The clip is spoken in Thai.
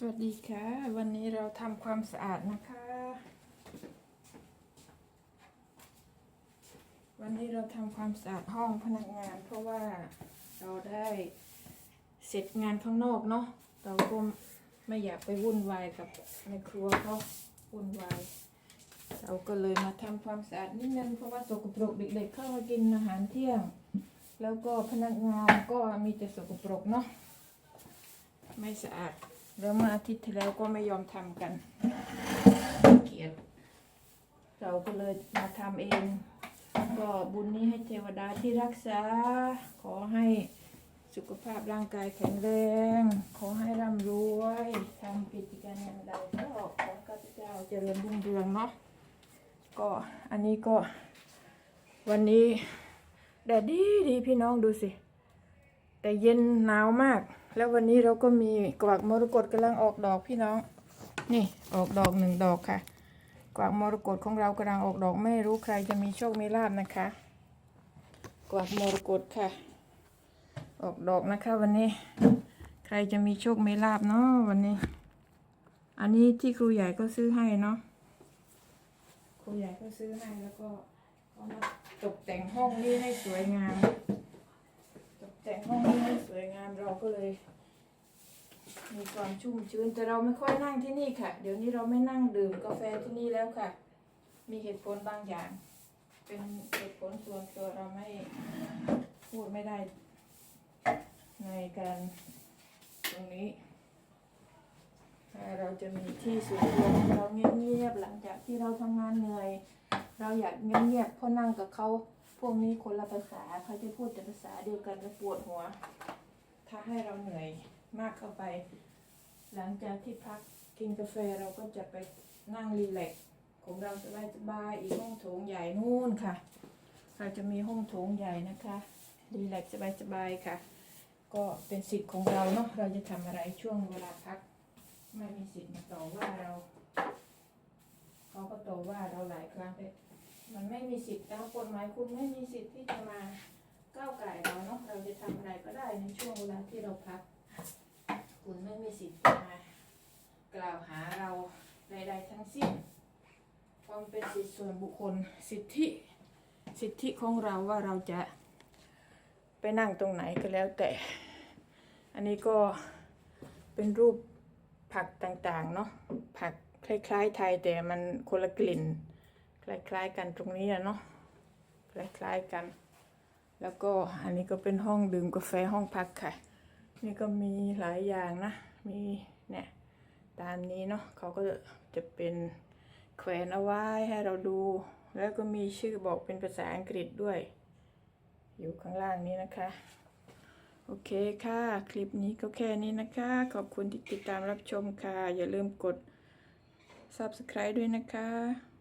สวัสดีค่ะ วันนี้เราทำความสะอาดนะคะ วันนี้เราทำความสะอาดห้องพนักงาน เพราะว่าเราได้เสร็จงานข้างนอกเนาะเราก็ไม่อยากไปวุ่นวายกับในครัวเขาวุ่นวายเราก็เลยมาทำความสะอาดนิดนึงเพราะว่าสกปรกเด็กๆเข้ามากินอาหารเที่ยง แล้วก็พนักงานก็มีแต่สกปรกเนาะไม่สะอาด แล้วเมื่ออาทิตย์ที่แล้วก็ไม่ยอมทำกัน เกลียด เราก็เลยมาทำเอง ก็บุญนี้ให้เทวดาที่รักษา ขอให้สุขภาพร่างกายแข็งแรง ขอให้ร่ำรวยทำกิจการงานใดก็ขอข้าพเจ้าเจริญรุ่งเรืองเนาะ ก็อันนี้ก็วันนี้แดดดีดีพี่น้องดูสิ แต่เย็นหนาวมาก แล้ววันนี้เราก็มีกวักมรกตกำลังออกดอกพี่น้อง นี่ออกดอกหนึ่งดอกค่ะ กวักมรกตของเรากำลังออกดอกไม่รู้ใครจะมีโชคมีลาบนะคะ กวักมรกตค่ะ ออกดอกนะคะ วันนี้ ใครจะมีโชคมีลาบเนาะวันนี้ อันนี้ที่ครูใหญ่ก็ซื้อให้เนาะครูใหญ่ก็ซื้อให้แล้วก็เอามาตกแต่งห้องนี้ให้สวยงาม แต่งห้องนี้ให้สวยงามเราก็เลย มีความชุ่มชื้นแต่เราไม่ค่อยนั่งที่นี่ค่ะ เดี๋ยวนี้เราไม่นั่งดื่มกาแฟที่นี่แล้วค่ะ มีเหตุผลบางอย่าง เป็นเหตุผลส่วนตัวเราไม่พูดไม่ได้ ในการตรงนี้อ่เราจะมีที่ส่วนตัวของเราเงียบๆหลังจากที่เราทำงานเหนื่อย เราอยากเงียบๆเพราะนั่งกับเขา พวกนี้คนละภาษาเขาจะพูดแต่ภาษาเดียวกันแล้วปวดหัว ถ้าให้เราเหนื่อยมากเข้าไป หลังจากที่พักกินกาแฟเราก็จะไปนั่งรีแลกของเราสบายๆอีกห้องโถงใหญ่นู่นค่ะ เราจะมีห้องโถงใหญ่นะคะรีแลกซ์สบายค่ะ ก็เป็นสิทธิ์ของเราเนาะเราจะทำอะไรช่วงเวลาพัก ไม่มีสิทธิ์มาต่อว่าเรา เขาก็ต่อว่าเราหลายครั้งแต่ มันไม่มีสิทธิ์ตามกฎหมายคุณไม่มีสิทธิ์ที่จะมาก้าวไก่เราเนาะเราจะทำอะไรก็ได้ในช่วงเวลาที่เราพัก คุณไม่มีสิทธิ์มากล่าวหาเราใดๆทั้งสิ้นความเป็นสิทธิส่วนบุคคลสิทธิสิทธิของเราว่าเราจะไปนั่งตรงไหนก็แล้วแต่ อันนี้ก็เป็นรูปผักต่างๆเนาะผักคล้ายๆไทยแต่มันคนละกลิ่น คล้ายๆกันตรงนี้อะเนาะคล้ายๆกัน แล้วก็อันนี้ก็เป็นห้องดื่มกาแฟห้องพักค่ะ นี่ก็มีหลายอย่างนะ มีเนี่ยตามนี้เนาะเขาก็จะเป็นแขวนเอาไว้ให้เราดู แล้วก็มีชื่อบอกเป็นภาษาอังกฤษด้วย อยู่ข้างล่างนี้นะคะ โอเคค่ะ คลิปนี้ก็แค่นี้นะคะ ขอบคุณที่ติดตามรับชมค่ะ อย่าลืมกด subscribe ด้วยนะคะ